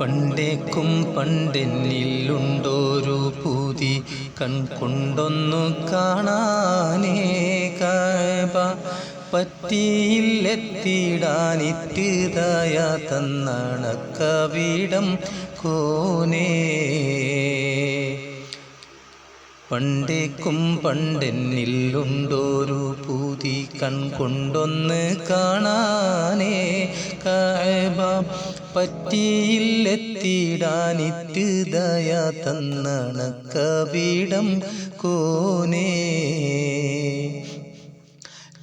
പണ്ടേക്കും പണ്ടെന്നിലുണ്ടോരു പൂതി കൺകൊണ്ടൊന്നു കാണാനേ കാബ പറ്റിയില്ലെത്തിയിടാനിത്തിതായ തന്നണക്കവിടം കോനേ. പണ്ടേക്കും പണ്ടെന്നില്ലുണ്ടോരു പൂതി കൺകൊണ്ടൊന്ന് കാണാനേ. കഅബ പറ്റിയില്ലെത്തിടാനിറ്റ് ദയ തന്നണക്കവിടം കോനേ.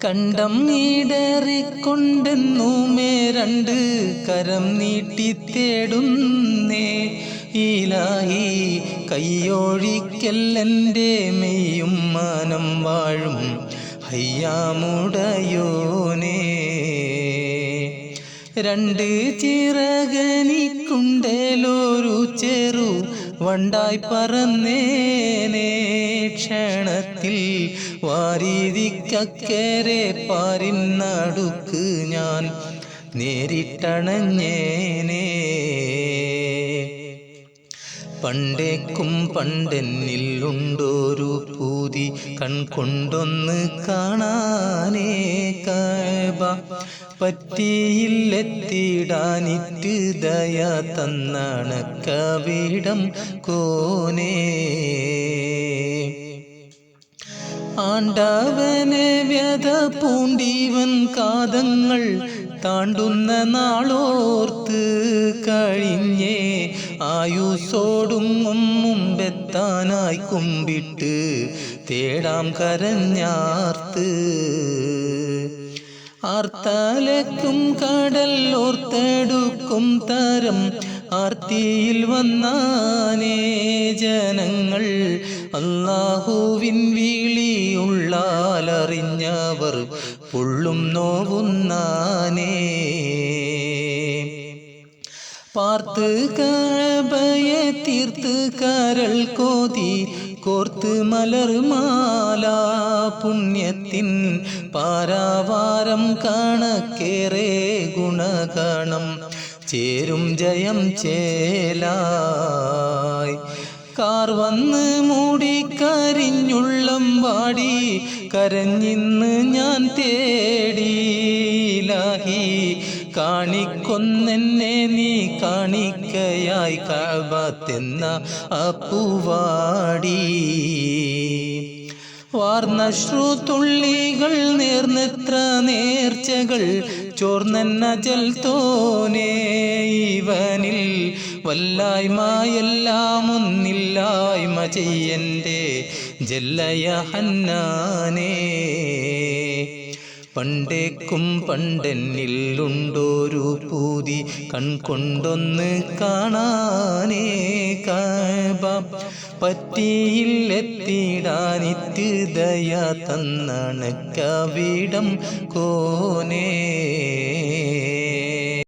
കണ്ടം നീടറിക്കൊണ്ടെന്നുമേ രണ്ട് കരം നീട്ടി തേടുന്നേ. ഈലായി കയ്യൊഴിക്കല്ലെന്റെ മെയ്യും മാനം വാഴും ഹയ്യാമുടയോനേ രണ്ട് ചിറകനിക്കുണ്ടേലൊരു ചെറു വണ്ടായി പറന്നേനേ. ക്ഷണത്തിൽ വാരീതിക്കക്കരെ പാരിന്നടുക്ക് ഞാൻ നേരിട്ടണഞ്ഞേനേ. പണ്ടേക്കും പണ്ടെന്നിലുണ്ടോരു പൂതി കൺകൊണ്ടൊന്ന് കാണാനേ കഴബ പറ്റിയില്ലെത്തിയിടാനിറ്റ് ദയ തന്നണക്കവിടം കോനേ. ആണ്ടവനെ വ്യത പൂണ്ടീവൻ കാതങ്ങൾ താണ്ടുന്ന നാളോർത്ത് കഴിഞ്ഞേ ആയുസോടും മുമ്പെത്താനായി കുമ്പിട്ട് തേടാം കരഞ്ഞാർത്ത്. ആർത്താലക്കും കടൽ ഓർത്തെടുക്കും തരം ആർത്തിയിൽ വന്നാനേ ജനങ്ങൾ അള്ളാഹുവിൻ വിളിയുള്ളാലറിഞ്ഞവർ പൊള്ളും നോവുന്നാനേ പാർത്ത് കഴബയെ തീർത്ത് കരൾ കോതി കോർത്ത് മലർമാല പുണ്യത്തിൻ പാരാവാരം കണക്കേറെ ഗുണഗണം. ചേരും ജയം ചേലായി. കാർ വന്ന് മൂടിക്കരിഞ്ഞുള്ളം വാടി. കരഞ്ഞിന്ന് ഞാൻ തേടി തേടിയിലാഹി കാണിക്കൊന്നെന്നെ നീ കാണിക്കയായി. കഴബത്തെന്ന അപ്പുവാടി. വാർന്നശ്രുതുള്ളികൾ നേർന്നെത്ര നേർച്ചകൾ ചോർന്നെന്ന ജൽത്തോനേ ഇവനിൽ വല്ലായ്മയെല്ലാം ഒന്നില്ലായ്മ ചെയ്യന്റെ ജല്ലയ ഹന്നാനേ. പണ്ടേക്കും പണ്ടെന്നിലുണ്ടോരു പൂതി കൺകൊണ്ടൊന്ന് കാണാനേ കഴബ പറ്റിയില്ലെത്തിടാനിറ്റ് ദയ തന്നണക്കവിടം കോനേ.